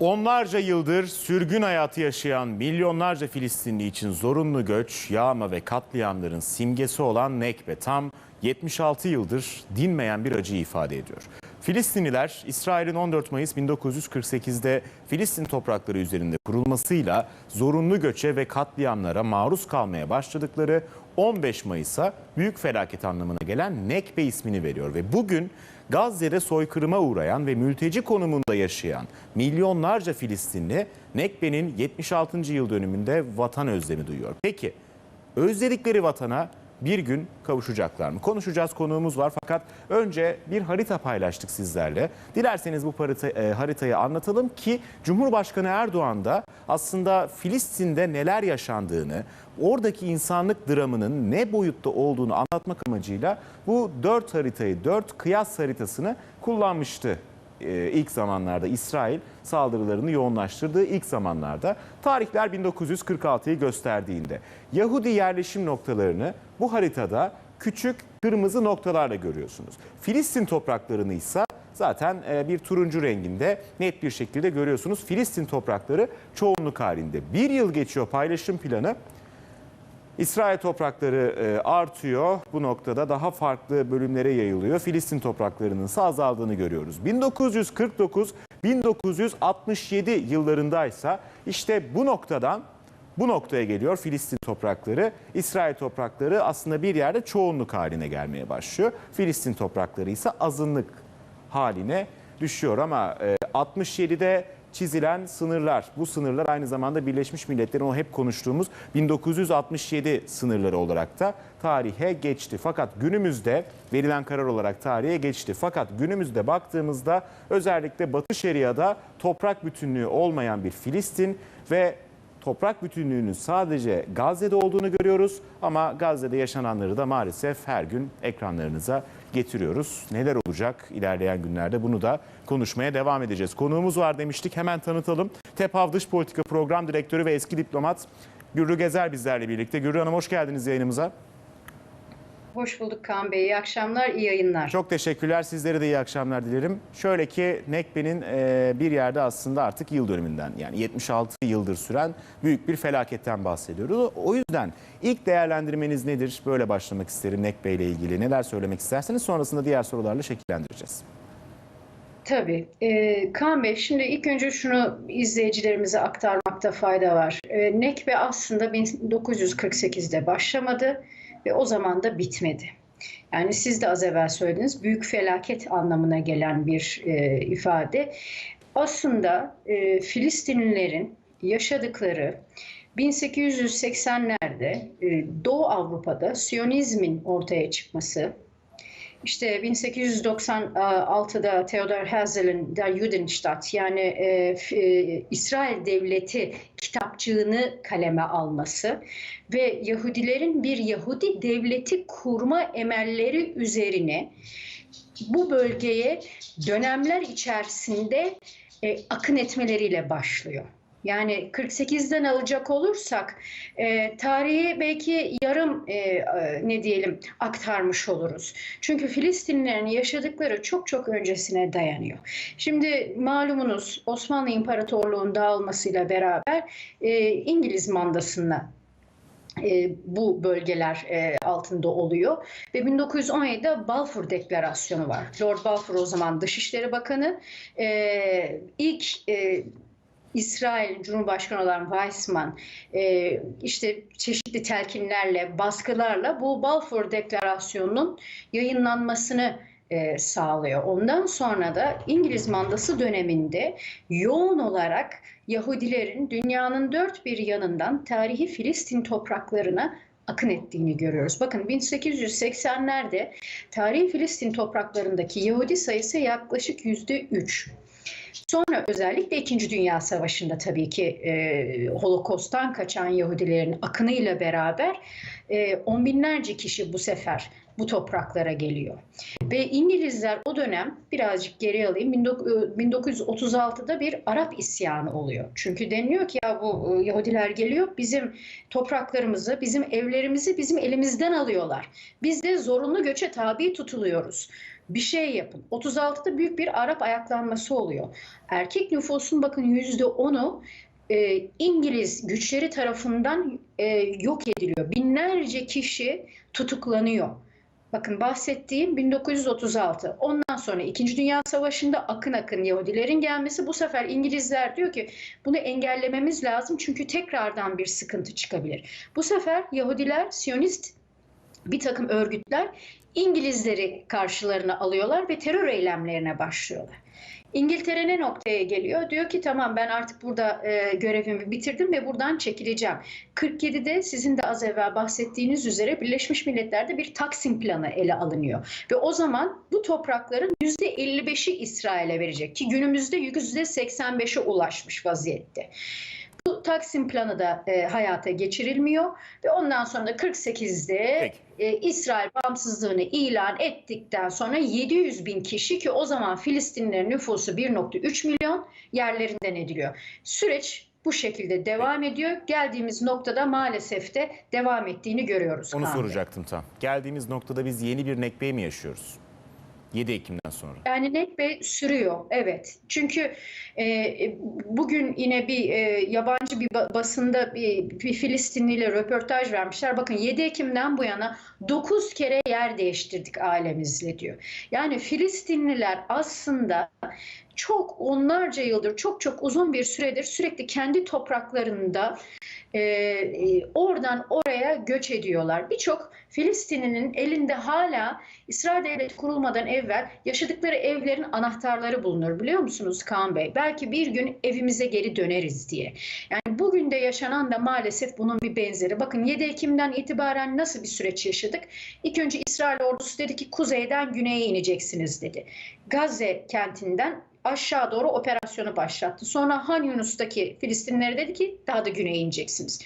Onlarca yıldır sürgün hayatı yaşayan milyonlarca Filistinli için zorunlu göç, yağma ve katliamların simgesi olan Nekbe tam 76 yıldır dinmeyen bir acıyı ifade ediyor. Filistinliler İsrail'in 14 Mayıs 1948'de Filistin toprakları üzerinde kurulmasıyla zorunlu göçe ve katliamlara maruz kalmaya başladıkları 15 Mayıs'a büyük felaket anlamına gelen Nekbe ismini veriyor ve bugün Gazze'de soykırıma uğrayan ve mülteci konumunda yaşayan milyonlarca Filistinli Nekbe'nin 76. yıl dönümünde vatan özlemi duyuyor. Peki özledikleri vatana bir gün kavuşacaklar mı? Konuşacağız konuğumuz var fakat önce bir harita paylaştık sizlerle. Dilerseniz bu harita, e, haritayı anlatalım ki Cumhurbaşkanı Erdoğan da aslında Filistin'de neler yaşandığını, oradaki insanlık dramının ne boyutta olduğunu anlatmak amacıyla bu dört haritayı, dört kıyas haritasını kullanmıştı e, ilk zamanlarda İsrail saldırılarını yoğunlaştırdığı ilk zamanlarda tarihler 1946'yı gösterdiğinde Yahudi yerleşim noktalarını bu haritada küçük kırmızı noktalarla görüyorsunuz. Filistin topraklarını ise zaten e, bir turuncu renginde net bir şekilde görüyorsunuz. Filistin toprakları çoğunluk halinde. Bir yıl geçiyor paylaşım planı. İsrail toprakları e, artıyor. Bu noktada daha farklı bölümlere yayılıyor. Filistin topraklarının ise azaldığını görüyoruz. 1949-1967 yıllarındaysa işte bu noktadan bu noktaya geliyor Filistin toprakları. İsrail toprakları aslında bir yerde çoğunluk haline gelmeye başlıyor. Filistin toprakları ise azınlık haline düşüyor ama e, 67'de çizilen sınırlar, bu sınırlar aynı zamanda Birleşmiş Milletler'in o hep konuştuğumuz 1967 sınırları olarak da tarihe geçti. Fakat günümüzde verilen karar olarak tarihe geçti. Fakat günümüzde baktığımızda özellikle Batı Şeria'da toprak bütünlüğü olmayan bir Filistin ve toprak bütünlüğünün sadece Gazze'de olduğunu görüyoruz ama Gazze'de yaşananları da maalesef her gün ekranlarınıza getiriyoruz. Neler olacak ilerleyen günlerde bunu da konuşmaya devam edeceğiz. Konuğumuz var demiştik hemen tanıtalım. TEPAV Dış Politika Program Direktörü ve eski diplomat Gürrü Gezer bizlerle birlikte. Gürrü Hanım hoş geldiniz yayınımıza. Hoş bulduk Kaan Bey. İyi akşamlar, iyi yayınlar. Çok teşekkürler. Sizlere de iyi akşamlar dilerim. Şöyle ki Nekbe'nin e, bir yerde aslında artık yıl dönümünden yani 76 yıldır süren büyük bir felaketten bahsediyoruz. O yüzden ilk değerlendirmeniz nedir? Böyle başlamak isterim Nekbe ile ilgili. Neler söylemek isterseniz sonrasında diğer sorularla şekillendireceğiz. Tabii. Ee, Kaan Bey, şimdi ilk önce şunu izleyicilerimize aktarmakta fayda var. Ee, Nekbe aslında 1948'de başlamadı ve o zaman da bitmedi. Yani siz de az evvel söylediniz, büyük felaket anlamına gelen bir e, ifade. Aslında e, Filistinlilerin yaşadıkları 1880'lerde e, Doğu Avrupa'da Siyonizmin ortaya çıkması, işte 1896'da Theodor Herzl'in Der Judenstaat yani e, e, İsrail Devleti kitapçığını kaleme alması ve Yahudilerin bir Yahudi devleti kurma emelleri üzerine bu bölgeye dönemler içerisinde e, akın etmeleriyle başlıyor. Yani 48'den alacak olursak e, tarihi belki yarım e, e, ne diyelim aktarmış oluruz. Çünkü Filistinlilerin yaşadıkları çok çok öncesine dayanıyor. Şimdi malumunuz Osmanlı İmparatorluğu'nun dağılmasıyla beraber e, İngiliz mandasına e, bu bölgeler e, altında oluyor. Ve 1917'de Balfour Deklarasyonu var. Lord Balfour o zaman Dışişleri Bakanı. E, ilk e, İsrail Cumhurbaşkanı olan Weizmann e, işte çeşitli telkinlerle, baskılarla bu Balfour Deklarasyonu'nun yayınlanmasını e, sağlıyor. Ondan sonra da İngiliz mandası döneminde yoğun olarak Yahudilerin dünyanın dört bir yanından tarihi Filistin topraklarına akın ettiğini görüyoruz. Bakın 1880'lerde tarihi Filistin topraklarındaki Yahudi sayısı yaklaşık yüzde üç. Sonra özellikle İkinci Dünya Savaşı'nda tabii ki e, Holokost'tan kaçan Yahudilerin akınıyla beraber e, on binlerce kişi bu sefer bu topraklara geliyor. Ve İngilizler o dönem birazcık geri alayım 1936'da bir Arap isyanı oluyor. Çünkü deniliyor ki ya bu Yahudiler geliyor bizim topraklarımızı, bizim evlerimizi bizim elimizden alıyorlar. Biz de zorunlu göçe tabi tutuluyoruz. Bir şey yapın. 36'da büyük bir Arap ayaklanması oluyor. Erkek nüfusun bakın %10'u e, İngiliz güçleri tarafından e, yok ediliyor. Binlerce kişi tutuklanıyor. Bakın bahsettiğim 1936. Ondan sonra 2. Dünya Savaşı'nda akın akın Yahudilerin gelmesi bu sefer İngilizler diyor ki bunu engellememiz lazım çünkü tekrardan bir sıkıntı çıkabilir. Bu sefer Yahudiler, Siyonist bir takım örgütler İngilizleri karşılarına alıyorlar ve terör eylemlerine başlıyorlar. İngiltere ne noktaya geliyor? Diyor ki tamam ben artık burada e, görevimi bitirdim ve buradan çekileceğim. 47'de sizin de az evvel bahsettiğiniz üzere Birleşmiş Milletler'de bir Taksim planı ele alınıyor. Ve o zaman bu toprakların %55'i İsrail'e verecek ki günümüzde %85'e ulaşmış vaziyette. Taksim planı da e, hayata geçirilmiyor ve ondan sonra da 48'de Peki. e, İsrail bağımsızlığını ilan ettikten sonra 700 bin kişi ki o zaman Filistinlerin nüfusu 1.3 milyon yerlerinden ediliyor. Süreç bu şekilde devam ediyor. Geldiğimiz noktada maalesef de devam ettiğini görüyoruz. Onu Kaan Bey. soracaktım tam. Geldiğimiz noktada biz yeni bir nekbeyi mi yaşıyoruz? 7 Ekim'den sonra. Yani nekbe sürüyor, evet. Çünkü e, bugün yine bir e, yabancı bir ba- basında bir, bir Filistinliyle röportaj vermişler. Bakın 7 Ekim'den bu yana 9 kere yer değiştirdik ailemizle diyor. Yani Filistinliler aslında çok onlarca yıldır, çok çok uzun bir süredir sürekli kendi topraklarında e, e, oradan oraya göç ediyorlar. Birçok Filistinlinin elinde hala İsrail Devleti kurulmadan evvel yaşadıkları evlerin anahtarları bulunur biliyor musunuz Kaan Bey? Belki bir gün evimize geri döneriz diye. Yani bugün de yaşanan da maalesef bunun bir benzeri. Bakın 7 Ekim'den itibaren nasıl bir süreç yaşadık? İlk önce İsrail ordusu dedi ki kuzeyden güneye ineceksiniz dedi. Gazze kentinden aşağı doğru operasyonu başlattı. Sonra Han Yunus'taki Filistinlere dedi ki daha da güneye ineceksiniz.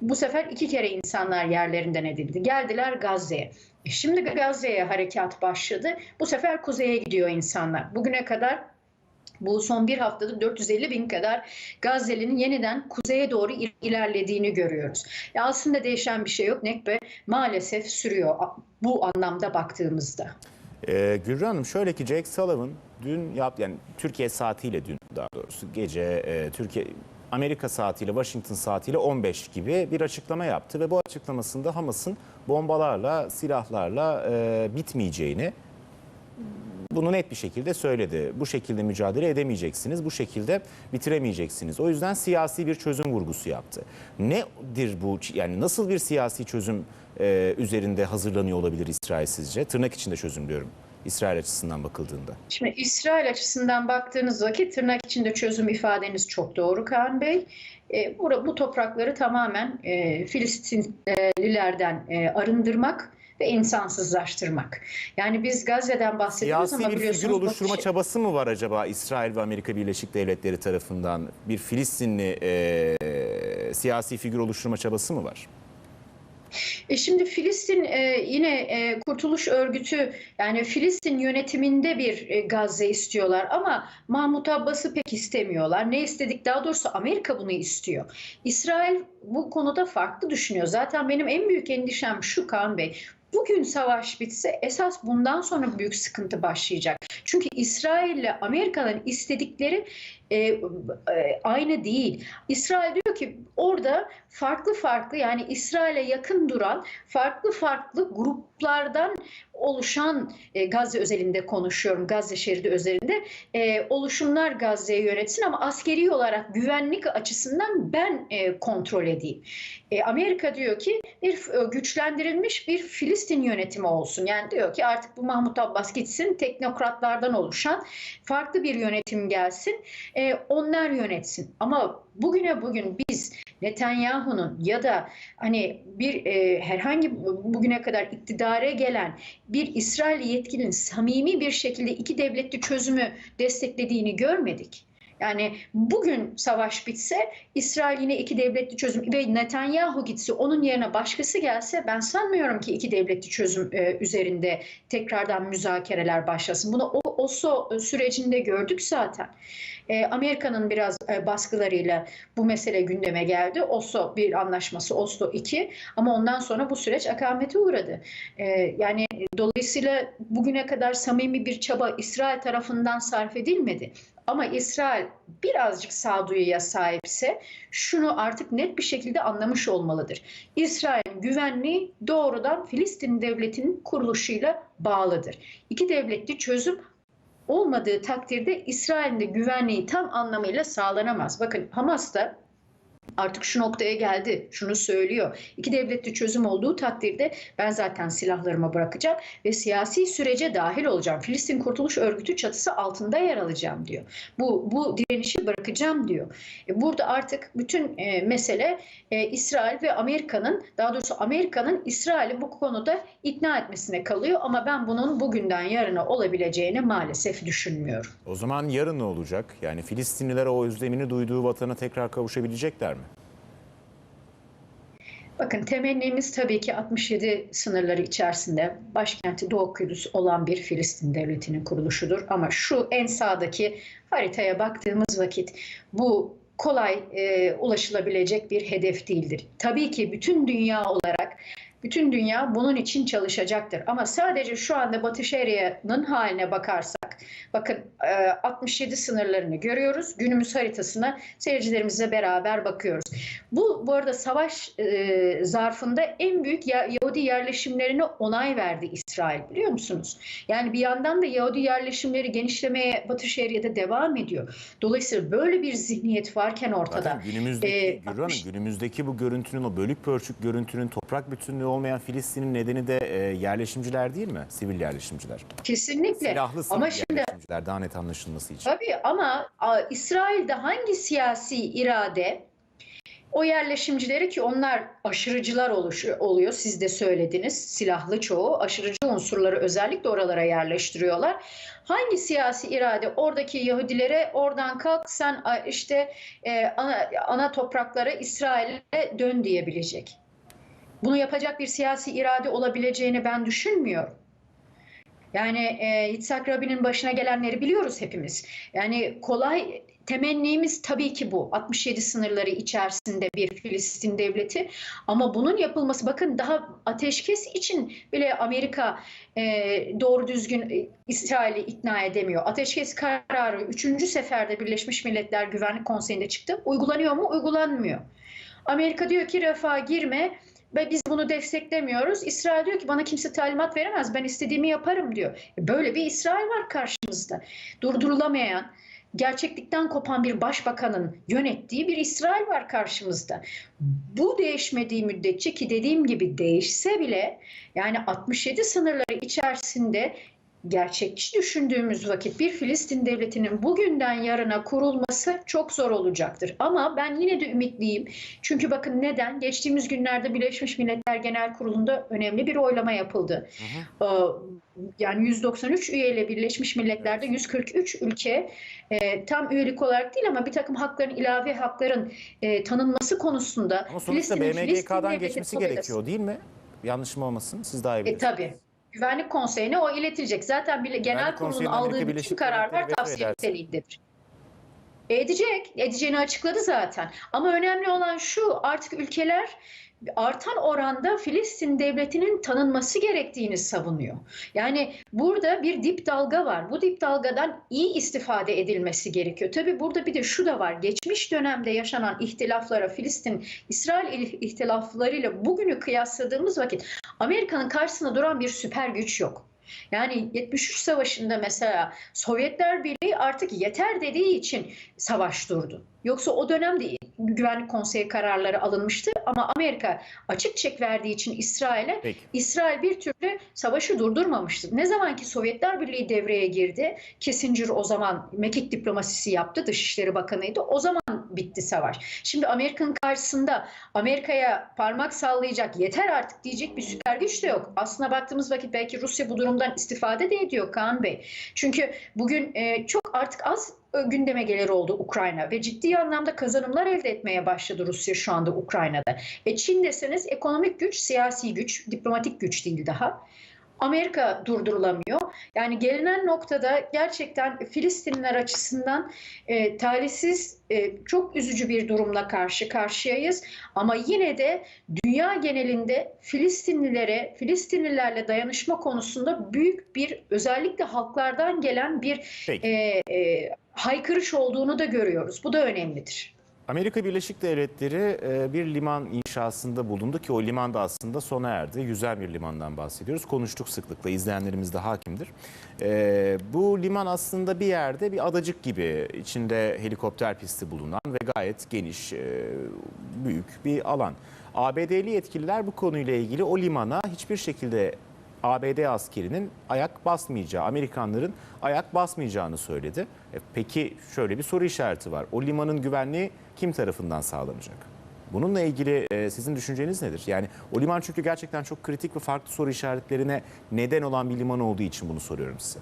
Bu sefer iki kere insanlar yerlerinden edildi. Geldiler Gazze'ye. E Şimdi Gazze'ye harekat başladı. Bu sefer kuzeye gidiyor insanlar. Bugüne kadar bu son bir haftada 450 bin kadar Gazze'linin yeniden kuzeye doğru il- ilerlediğini görüyoruz. Ya aslında değişen bir şey yok. Nekbe maalesef sürüyor bu anlamda baktığımızda. Ee, Gürran Hanım şöyle ki Jake Sullivan dün yap yani Türkiye saatiyle dün daha doğrusu gece e, Türkiye Amerika saatiyle Washington saatiyle 15 gibi bir açıklama yaptı ve bu açıklamasında Hamas'ın bombalarla silahlarla e, bitmeyeceğini bunu net bir şekilde söyledi. Bu şekilde mücadele edemeyeceksiniz, bu şekilde bitiremeyeceksiniz. O yüzden siyasi bir çözüm vurgusu yaptı. Nedir bu? Yani nasıl bir siyasi çözüm e, üzerinde hazırlanıyor olabilir İsrail sizce? Tırnak içinde çözüm diyorum. İsrail açısından bakıldığında. Şimdi İsrail açısından baktığınız vakit tırnak içinde çözüm ifadeniz çok doğru Kaan Bey. E, bu, bu toprakları tamamen e, Filistinlilerden e, arındırmak ve insansızlaştırmak. Yani biz Gazze'den bahsediyoruz Siyasi ama bir figür oluşturma şey- çabası mı var acaba İsrail ve Amerika Birleşik Devletleri tarafından? Bir Filistinli e, siyasi figür oluşturma çabası mı var? E şimdi Filistin e, yine e, Kurtuluş Örgütü yani Filistin yönetiminde bir e, Gazze istiyorlar ama Mahmut Abbas'ı pek istemiyorlar. Ne istedik daha doğrusu Amerika bunu istiyor. İsrail bu konuda farklı düşünüyor. Zaten benim en büyük endişem şu Kaan Bey. Bugün savaş bitse esas bundan sonra büyük sıkıntı başlayacak. Çünkü İsrail ile Amerika'nın istedikleri e, e, aynı değil. İsrail diyor ki orada farklı farklı yani İsrail'e yakın duran farklı farklı gruplardan oluşan e, Gazze özelinde konuşuyorum Gazze şeridi özelinde e, oluşumlar Gazze'yi yönetsin ama askeri olarak güvenlik açısından ben e, kontrol edeyim. E, Amerika diyor ki bir e, güçlendirilmiş bir Filistin yönetimi olsun. Yani diyor ki artık bu Mahmut Abbas gitsin teknokratlardan oluşan farklı bir yönetim gelsin. E, onlar yönetsin. Ama bugüne bugün biz Netanyahu'nun ya da hani bir e, herhangi bugüne kadar iktidara gelen bir İsrail yetkilinin samimi bir şekilde iki devletli çözümü desteklediğini görmedik. Yani bugün savaş bitse İsrail yine iki devletli çözüm ve Netanyahu gitse onun yerine başkası gelse ben sanmıyorum ki iki devletli çözüm e, üzerinde tekrardan müzakereler başlasın. Bunu o Oslo sürecinde gördük zaten. E, Amerika'nın biraz e, baskılarıyla bu mesele gündeme geldi. Oslo bir anlaşması, Oslo 2 ama ondan sonra bu süreç akamete uğradı. E, yani dolayısıyla bugüne kadar samimi bir çaba İsrail tarafından sarf edilmedi. Ama İsrail birazcık sağduyuya sahipse şunu artık net bir şekilde anlamış olmalıdır. İsrail'in güvenliği doğrudan Filistin devletinin kuruluşuyla bağlıdır. İki devletli çözüm olmadığı takdirde İsrail'in de güvenliği tam anlamıyla sağlanamaz. Bakın Hamas da artık şu noktaya geldi. Şunu söylüyor. İki devletli çözüm olduğu takdirde ben zaten silahlarımı bırakacağım ve siyasi sürece dahil olacağım. Filistin Kurtuluş Örgütü çatısı altında yer alacağım diyor. Bu bu direnişi bırakacağım diyor. E, burada artık bütün e, mesele e, İsrail ve Amerika'nın daha doğrusu Amerika'nın İsrail'i bu konuda ikna etmesine kalıyor ama ben bunun bugünden yarına olabileceğini maalesef düşünmüyorum. O zaman yarın ne olacak? Yani Filistinliler o özlemini duyduğu vatana tekrar kavuşabilecekler? Bakın temennimiz tabii ki 67 sınırları içerisinde başkenti Doğu Kudüs olan bir Filistin devletinin kuruluşudur. Ama şu en sağdaki haritaya baktığımız vakit bu kolay e, ulaşılabilecek bir hedef değildir. Tabii ki bütün dünya olarak bütün dünya bunun için çalışacaktır. Ama sadece şu anda Batı Şeria'nın haline bakarsak, bakın e, 67 sınırlarını görüyoruz. Günümüz haritasına seyircilerimizle beraber bakıyoruz. Bu bu arada savaş e, zarfında en büyük Ya- Yahudi yerleşimlerine onay verdi İsrail biliyor musunuz? Yani bir yandan da Yahudi yerleşimleri genişlemeye Batı Şeria'da devam ediyor. Dolayısıyla böyle bir zihniyet varken ortada. Zaten günümüzdeki, Ee, Gürhan Hanım, 60 günümüzdeki bu görüntünün, o bölük pörçük görüntünün toprak bütünlüğü olmayan Filistin'in nedeni de e, yerleşimciler değil mi? Sivil yerleşimciler. Kesinlikle. Silahlı sivil Ama şimdi yerleşimciler daha net anlaşılması için. Tabii ama a, İsrail'de hangi siyasi irade o yerleşimcileri ki onlar aşırıcılar oluşu, oluyor siz de söylediniz silahlı çoğu aşırıcı unsurları özellikle oralara yerleştiriyorlar. Hangi siyasi irade oradaki Yahudilere oradan kalk sen işte e, ana, ana topraklara İsrail'e dön diyebilecek? Bunu yapacak bir siyasi irade olabileceğini ben düşünmüyorum. Yani e, Yitzhak Rabin'in başına gelenleri biliyoruz hepimiz. Yani kolay temennimiz tabii ki bu. 67 sınırları içerisinde bir Filistin devleti. Ama bunun yapılması bakın daha ateşkes için bile Amerika e, doğru düzgün e, İsrail'i ikna edemiyor. Ateşkes kararı 3. seferde Birleşmiş Milletler Güvenlik Konseyi'nde çıktı. Uygulanıyor mu? Uygulanmıyor. Amerika diyor ki refaha girme ve biz bunu desteklemiyoruz. İsrail diyor ki bana kimse talimat veremez. Ben istediğimi yaparım diyor. E, Böyle bir İsrail var karşımızda. Durdurulamayan, gerçeklikten kopan bir başbakanın yönettiği bir İsrail var karşımızda. Bu değişmediği müddetçe ki dediğim gibi değişse bile yani 67 sınırları içerisinde gerçekçi düşündüğümüz vakit bir Filistin devletinin bugünden yarına kurulması çok zor olacaktır. Ama ben yine de ümitliyim. Çünkü bakın neden? Geçtiğimiz günlerde Birleşmiş Milletler Genel Kurulu'nda önemli bir oylama yapıldı. Ee, Yani 193 üyeyle Birleşmiş Milletler'de 143 ülke e, tam üyelik olarak değil ama bir takım hakların ilave hakların e, tanınması konusunda Ama sonuçta BMGK'dan geçmesi gerekiyor değil mi? Yanlışım olmasın. Siz daha iyi e, bilirsiniz. tabii. Güvenlik Konseyi'ne o iletilecek. Zaten bile, genel kurulun aldığı bütün kararlar tavsiye niteliğindedir. Edecek. Edeceğini açıkladı zaten. Ama önemli olan şu artık ülkeler artan oranda Filistin devletinin tanınması gerektiğini savunuyor. Yani burada bir dip dalga var. Bu dip dalgadan iyi istifade edilmesi gerekiyor. Tabii burada bir de şu da var. Geçmiş dönemde yaşanan ihtilaflara Filistin-İsrail ihtilaflarıyla bugünü kıyasladığımız vakit Amerika'nın karşısında duran bir süper güç yok. Yani 73 Savaşı'nda mesela Sovyetler Birliği artık yeter dediği için savaş durdu. Yoksa o dönemde Güvenlik Konseyi kararları alınmıştı ama Amerika açık çek verdiği için İsrail'e Peki. İsrail bir türlü savaşı durdurmamıştı. Ne zaman ki Sovyetler Birliği devreye girdi, Kissinger o zaman mekik diplomasisi yaptı, Dışişleri Bakanıydı. O zaman bitti savaş. Şimdi Amerika'nın karşısında Amerika'ya parmak sallayacak, yeter artık diyecek bir süper güç de yok. Aslına baktığımız vakit belki Rusya bu durumdan istifade de ediyor Kaan Bey. Çünkü bugün e, çok artık az gündeme gelir oldu Ukrayna ve ciddi anlamda kazanımlar elde etmeye başladı Rusya şu anda Ukrayna'da. E Çin deseniz ekonomik güç, siyasi güç, diplomatik güç değil daha. Amerika durdurulamıyor. Yani gelinen noktada gerçekten Filistinliler açısından e, talihsiz, e, çok üzücü bir durumla karşı karşıyayız. Ama yine de dünya genelinde Filistinlilere, Filistinlilerle dayanışma konusunda büyük bir özellikle halklardan gelen bir Peki. e, e, haykırış olduğunu da görüyoruz. Bu da önemlidir. Amerika Birleşik Devletleri e, bir liman inşasında bulundu ki o liman da aslında sona erdi. Yüzer bir limandan bahsediyoruz. Konuştuk sıklıkla, izleyenlerimiz de hakimdir. E, Bu liman aslında bir yerde bir adacık gibi içinde helikopter pisti bulunan ve gayet geniş, e, büyük bir alan. ABD'li yetkililer bu konuyla ilgili o limana hiçbir şekilde ABD askerinin ayak basmayacağı, Amerikanların ayak basmayacağını söyledi. E, Peki şöyle bir soru işareti var. O limanın güvenliği kim tarafından sağlanacak? Bununla ilgili e, sizin düşünceniz nedir? Yani o liman çünkü gerçekten çok kritik ve farklı soru işaretlerine neden olan bir liman olduğu için bunu soruyorum size.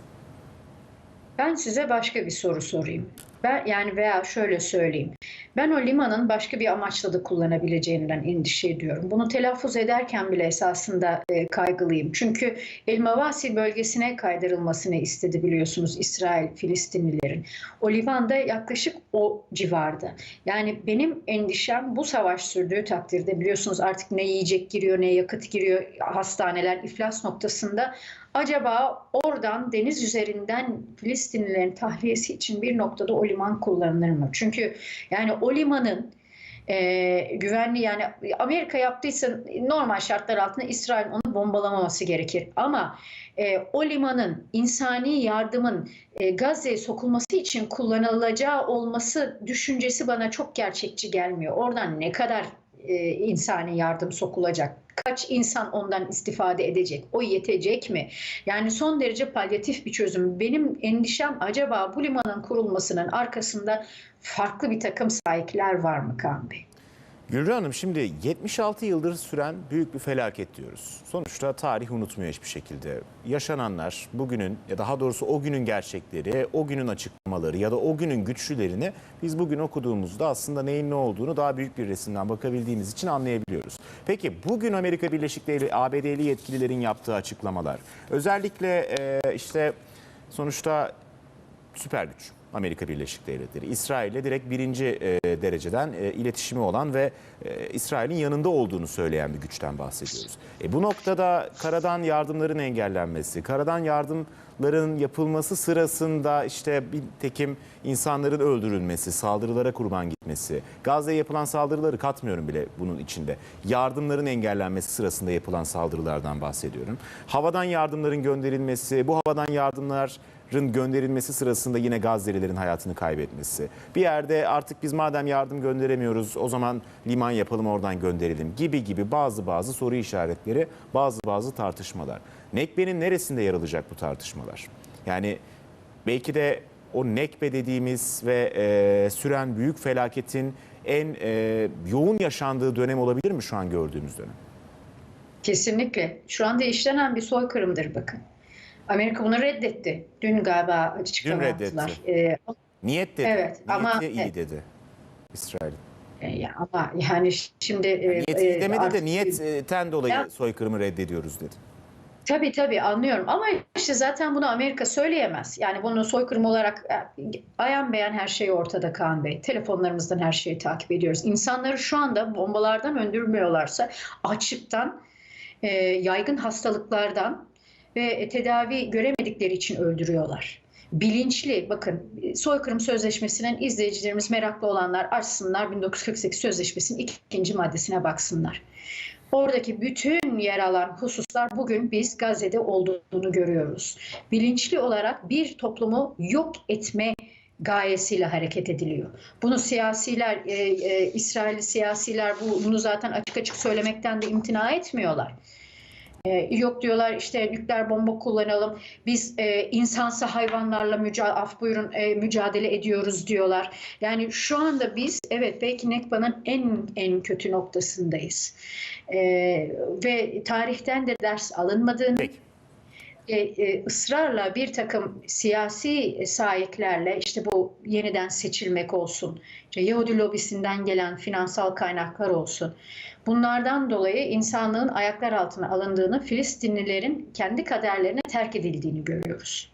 Ben size başka bir soru sorayım. Ben yani veya şöyle söyleyeyim. Ben o limanın başka bir amaçla da kullanabileceğinden endişe ediyorum. Bunu telaffuz ederken bile esasında e, kaygılıyım. Çünkü El Mavasi bölgesine kaydırılmasını istedi biliyorsunuz İsrail Filistinlilerin. O limanda yaklaşık o civarda. Yani benim endişem bu savaş sürdüğü takdirde biliyorsunuz artık ne yiyecek giriyor ne yakıt giriyor hastaneler iflas noktasında Acaba oradan deniz üzerinden Filistinlilerin tahliyesi için bir noktada o liman kullanılır mı? Çünkü yani o limanın e, güvenli yani Amerika yaptıysa normal şartlar altında İsrail onu bombalamaması gerekir. Ama e, o limanın insani yardımın e, Gazze'ye sokulması için kullanılacağı olması düşüncesi bana çok gerçekçi gelmiyor. Oradan ne kadar e, insani yardım sokulacak? Kaç insan ondan istifade edecek? O yetecek mi? Yani son derece palyatif bir çözüm. Benim endişem acaba bu limanın kurulmasının arkasında farklı bir takım sahipler var mı Kaan Bey? Gülru Hanım şimdi 76 yıldır süren büyük bir felaket diyoruz. Sonuçta tarih unutmuyor hiçbir şekilde. Yaşananlar bugünün ya daha doğrusu o günün gerçekleri, o günün açıklamaları ya da o günün güçlülerini biz bugün okuduğumuzda aslında neyin ne olduğunu daha büyük bir resimden bakabildiğimiz için anlayabiliyoruz. Peki bugün Amerika Birleşik Devletleri, ABD'li yetkililerin yaptığı açıklamalar özellikle işte sonuçta süper güç Amerika Birleşik Devletleri. İsrail'le direkt birinci e, dereceden e, iletişimi olan ve e, İsrail'in yanında olduğunu söyleyen bir güçten bahsediyoruz. E, bu noktada karadan yardımların engellenmesi, karadan yardımların yapılması sırasında işte bir tekim insanların öldürülmesi, saldırılara kurban gitmesi, Gazze'ye yapılan saldırıları katmıyorum bile bunun içinde. Yardımların engellenmesi sırasında yapılan saldırılardan bahsediyorum. Havadan yardımların gönderilmesi, bu havadan yardımlar gönderilmesi sırasında yine Gazze'lilerin hayatını kaybetmesi. Bir yerde artık biz madem yardım gönderemiyoruz o zaman liman yapalım oradan gönderelim gibi gibi bazı bazı soru işaretleri, bazı bazı tartışmalar. Nekbe'nin neresinde yer alacak bu tartışmalar? Yani belki de o Nekbe dediğimiz ve e, süren büyük felaketin en e, yoğun yaşandığı dönem olabilir mi şu an gördüğümüz dönem? Kesinlikle. Şu anda işlenen bir soykırımdır bakın. Amerika bunu reddetti. Dün galiba açıklama Dün yaptılar. Ee, Niyet dedi. Evet, ama- Niyeti iyi evet. dedi İsrail. e, ya ama yani şimdi e, Niyet iyi e, demedi de artık- niyetten dolayı Ya- soykırımı reddediyoruz dedi. Tabii tabii anlıyorum ama işte zaten bunu Amerika söyleyemez. Yani bunu soykırım olarak e, ayan beyan her şey ortada Kaan Bey. Telefonlarımızdan her şeyi takip ediyoruz. İnsanları şu anda bombalardan öldürmüyorlarsa açlıktan, e, yaygın hastalıklardan ve tedavi göremedikleri için öldürüyorlar. Bilinçli bakın soykırım sözleşmesinin izleyicilerimiz meraklı olanlar açsınlar 1948 sözleşmesinin ikinci maddesine baksınlar. Oradaki bütün yer alan hususlar bugün biz Gazze'de olduğunu görüyoruz. Bilinçli olarak bir toplumu yok etme gayesiyle hareket ediliyor. Bunu siyasiler, e, e, İsrailli siyasiler bu- bunu zaten açık açık söylemekten de imtina etmiyorlar. E, yok diyorlar işte nükleer bomba kullanalım. Biz e, insansı hayvanlarla müca af buyurun e, mücadele ediyoruz diyorlar. Yani şu anda biz evet belki Nekba'nın en en kötü noktasındayız. E, ve tarihten de ders alınmadığını Peki. E, e, ısrarla bir takım siyasi sahiplerle işte bu yeniden seçilmek olsun, işte Yahudi lobisinden gelen finansal kaynaklar olsun. Bunlardan dolayı insanlığın ayaklar altına alındığını, Filistinlilerin kendi kaderlerine terk edildiğini görüyoruz.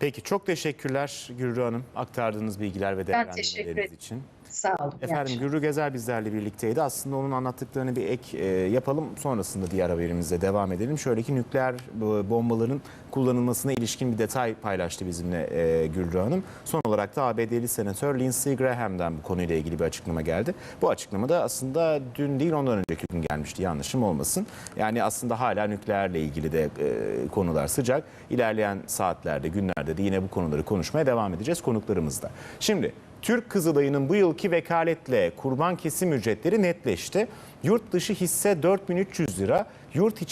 Peki çok teşekkürler Gürru Hanım aktardığınız bilgiler ve değerlendirmeleriniz ederim. için. Sağ olun. Efendim. Gürru Gezer bizlerle birlikteydi. Aslında onun anlattıklarını bir ek e, yapalım. Sonrasında diğer haberimize devam edelim. Şöyle ki nükleer e, bombaların kullanılmasına ilişkin bir detay paylaştı bizimle e, Gürru Hanım. Son olarak da ABD'li senatör Lindsey Graham'dan bu konuyla ilgili bir açıklama geldi. Bu açıklama da aslında dün değil ondan önceki gün gelmişti yanlışım olmasın. Yani aslında hala nükleerle ilgili de e, konular sıcak. İlerleyen saatlerde, günlerde de yine bu konuları konuşmaya devam edeceğiz konuklarımızla. Şimdi Türk Kızılayı'nın bu yılki vekaletle kurban kesim ücretleri netleşti. Yurt dışı hisse 4300 lira, yurt içi